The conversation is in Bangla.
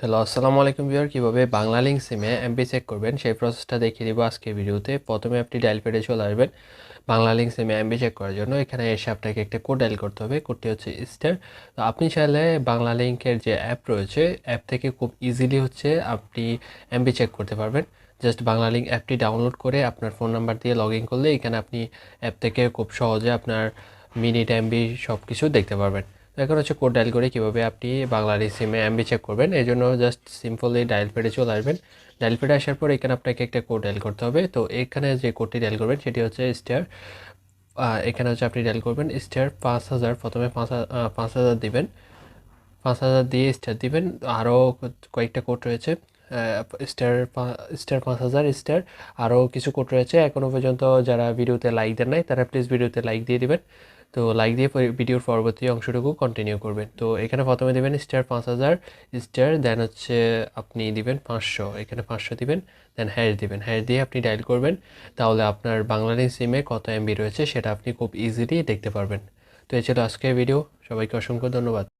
হ্যালো আসসালামু আলাইকুম ভিউয়ার কীভাবে বাংলা লিঙ্ক সিমে এমবি চেক করবেন, সেই প্রসেসটা দেখিয়ে দিব আজকে ভিডিওতে। প্রথমে আপনি ডায়াল পেডে চলে আসবেন বাংলা লিঙ্ক সিমে এমবি চেক করার জন্য। এখানে এসে আপনাকে একটা কোড ডায়াল করতে হবে কোডটি হচ্ছে স্টার তো আপনি চাইলে বাংলা লিঙ্কের যে অ্যাপ রয়েছে অ্যাপ থেকে খুব ইজিলি হচ্ছে আপনি এমবি চেক করতে পারবেন। জাস্ট বাংলা লিঙ্ক অ্যাপটি ডাউনলোড করে আপনার ফোন নাম্বার দিয়ে লগ ইন করলে এখানে আপনি অ্যাপ থেকে খুব সহজে আপনার মিনিট এমবি সব কিছু দেখতে পারবেন। এখন হচ্ছে কোড ডায়াল করে কীভাবে আপনি বাংলাদেশ সিমে এমবি চেক করবেন, এই জন্য জাস্ট সিম্পলি ডায়াল পেডে চলে আসবেন। ডায়াল পেডে আসার পর এখানে আপনাকে একটা কোড ডায়াল করতে হবে। তো এখানে যে কোডটি ডায়াল করবেন, সেটি হচ্ছে স্টার এখানে হচ্ছে আপনি ডায়াল করবেন স্টার পাঁচ হাজার, প্রথমে পাঁচ পাঁচ হাজার দিবেন। পাঁচ হাজার দিয়ে স্টার দিবেন আরও কয়েকটা কোড রয়েছে স্টার স্টার পাঁচ হাজার স্টার আরও কিছু কোড রয়েছে। এখনও পর্যন্ত যারা ভিডিওতে লাইক দেন নাই, তারা প্লিজ ভিডিওতে লাইক দিয়ে দিবেন। তো লাইক দিয়ে ভিডিওর পরবর্তী অংশটুকু কন্টিনিউ করবেন। তো এখানে প্রথমে দেবেন স্টার পাঁচ হাজার স্টার দেন হচ্ছে আপনি দিবেন পাঁচশো, এখানে পাঁচশো দিবেন দেন হ্যাশ দিবেন। হ্যাশ দিয়ে আপনি ডায়াল করবেন, তাহলে আপনার বাংলাদেশ সিমে কত এমবি রয়েছে সেটা আপনি খুব ইজিলি দেখতে পারবেন। তো এছাড়া ছিল আজকের ভিডিও সবাইকে অসংখ্য ধন্যবাদ।